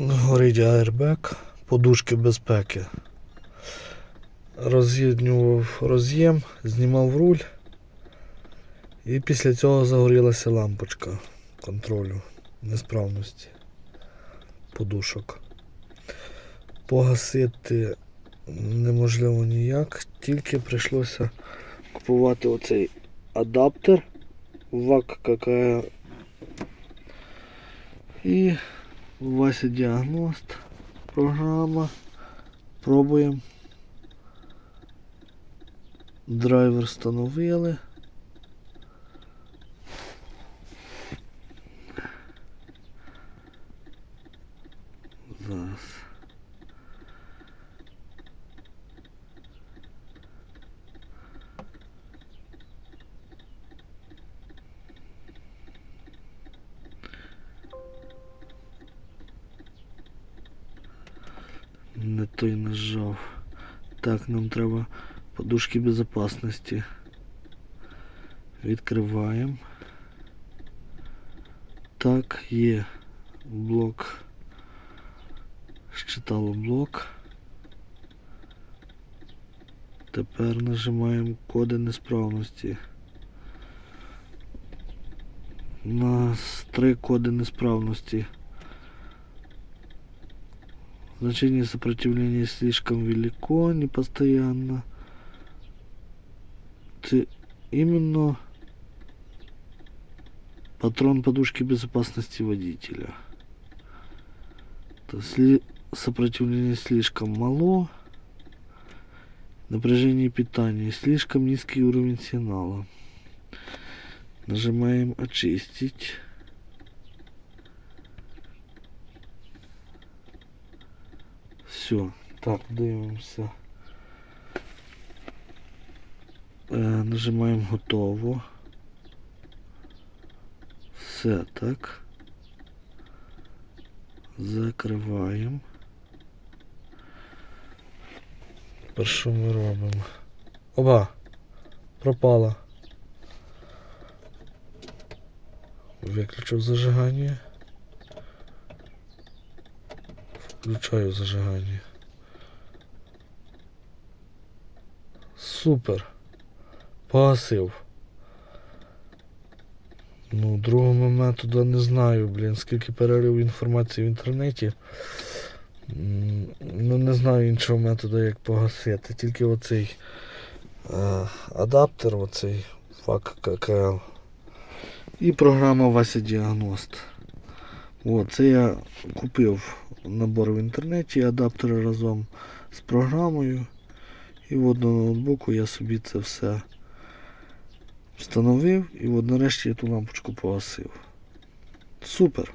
Горить аербек, подушки безпеки. Роз'єднював роз'єм, знімав руль. І після цього загорілася лампочка контролю несправності подушок. Погасити неможливо ніяк, тільки прийшлося купувати оцей адаптер ВАК КК і Вася Діагност програма. Пробуємо. Драйвер встановили. Не той нажав. Так, нам треба подушки безопасности. Відкриваємо. Так, є блок. Считало блок. Тепер нажимаємо коди несправності. У нас три коди несправності. Значение сопротивления слишком велико, непостоянно. Це именно патрон подушки безопасности водителя. То сли- сопротивление слишком мало. Напряжение питания слишком низкий уровень сигнала. Нажимаем очистить. Все, так, дивимося. Е, нажимаємо готово. Все так. Закриваємо. Що ми робимо? Оба! Пропала. Виключив зажигання. Включаю зажигання. Супер. Погасив. Ну, другого методу не знаю, блін, скільки перерив інформації в інтернеті. Ну, не знаю іншого методу, як погасити. Тільки оцей е, адаптер, оцей FAC ККЛ. І програма Вася Діагност. От, це я купив набор в інтернеті, адаптери разом з програмою. І от на ноутбуку я собі це все встановив і от нарешті я ту лампочку погасив. Супер!